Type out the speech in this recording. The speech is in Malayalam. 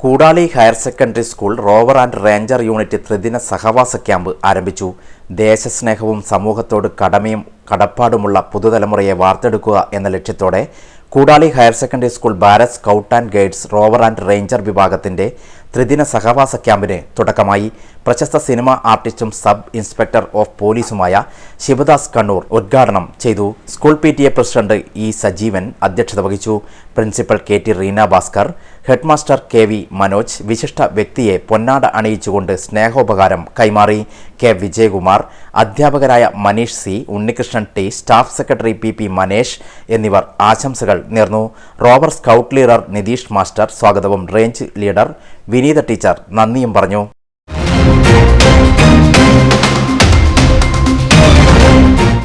Koodali higher secondary school rover and ranger unit ത്രിദിന സഹവാസ ക്യാമ്പ് ആരംഭിച്ചു. ദേശസ്നേഹവും സമൂഹത്തോട് കടമയും കടപ്പാടുമുള്ള പുതുതലമുറയെ വാർത്തെടുക്കുക എന്ന ലക്ഷ്യത്തോടെ Koodali higher secondary school Bharat scout and guides rover and ranger വിഭാഗത്തിന്റെ ത്രിദിന സഹവാസ ക്യാമ്പിന് തുടക്കമായി. പ്രശസ്ത സിനിമ ആർട്ടിസ്റ്റും സബ് ഇൻസ്പെക്ടർ ഓഫ് പോലീസുമായ ശിവദാസ് കണ്ണൂർ ഉദ്ഘാടനം ചെയ്തു. School P T A president E Sajeevan അധ്യക്ഷത വഹിച്ചു. Principal K T Reena Bhaskar headmaster K V Manoj വിശിഷ്ട വ്യക്തിയെ പൊന്നാട അണിയിച്ചുകൊണ്ട് സ്നേഹോപകാരം കൈമാറി. കെ വിജയകുമാർ അധ്യാപകരായ Manish C Unnikrishnan T staff secretary P P Manesh എന്നിവർ ആശംസകൾ നേർന്നു. Rover scout leader Nitheesh master സ്വാഗതവും റേഞ്ച് ലീഡർ വിനീത ടീച്ചർ നന്ദിയും പറഞ്ഞു